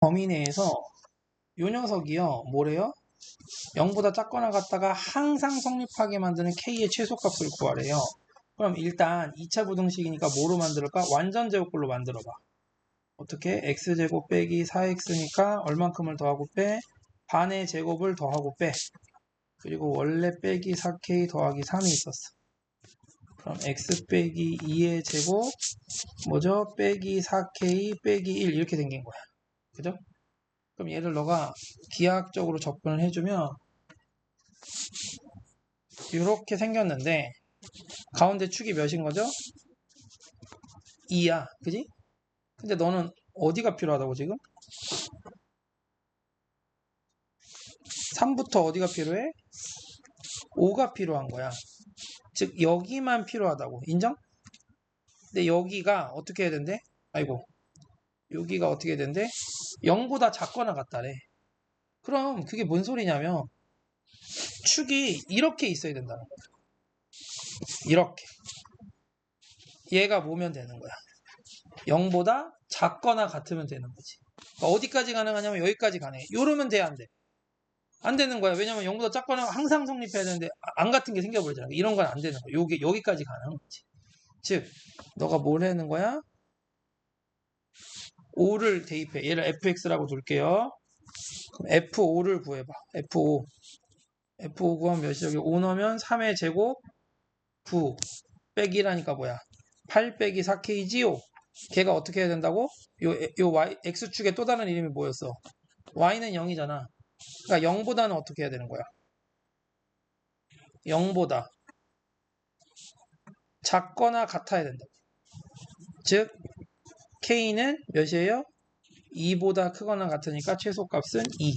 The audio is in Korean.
범위 내에서 요 녀석이요. 뭐래요? 0보다 작거나 같다가 항상 성립하게 만드는 k의 최소값을 구하래요. 그럼 일단 2차 부등식이니까 뭐로 만들까? 완전 제곱글로 만들어봐. 어떻게? x제곱 빼기 4x니까 얼만큼을 더하고 빼? 반의 제곱을 더하고 빼. 그리고 원래 빼기 4k 더하기 3이 있었어. 그럼 x 빼기 2의 제곱 뭐죠? 빼기 4k 빼기 1 이렇게 생긴 거야. 그죠? 그럼 얘를 너가 기하학적으로 접근을 해주면 이렇게 생겼는데 가운데 축이 몇인 거죠? 2야. 그지? 근데 너는 어디가 필요하다고 지금? 3부터 어디가 필요해? 5가 필요한 거야. 즉 여기만 필요하다고. 인정? 근데 여기가 어떻게 해야 된대? 아이고. 여기가 어떻게 된대? 0보다 작거나 같다래. 그럼 그게 뭔 소리냐면 축이 이렇게 있어야 된다는 거야. 이렇게. 얘가 뭐면 되는 거야. 0보다 작거나 같으면 되는 거지. 그러니까 어디까지 가능하냐면 여기까지 가능해. 요러면 돼, 안 돼? 안 되는 거야. 왜냐면 0보다 작거나 항상 성립해야 되는데 아, 안 같은 게 생겨버리잖아. 이런 건 안 되는 거야. 여기, 여기까지 가능한 거지. 즉, 너가 뭘 하는 거야? 5를 대입해. 얘를 fx라고 둘게요. 그럼 f5를 구해봐. f5. f5 구하면 몇이죠? 여기 5 넣으면 3의 제곱 9 빼기라니까 뭐야? 8 빼기 4k지요. 걔가 어떻게 해야 된다고? 요, 요 y, x축의 또 다른 이름이 뭐였어? y는 0이잖아. 그러니까 0보다는 어떻게 해야 되는 거야? 0보다 작거나 같아야 된다. 즉 k는 몇이에요? 2보다 크거나 같으니까 최소값은 2.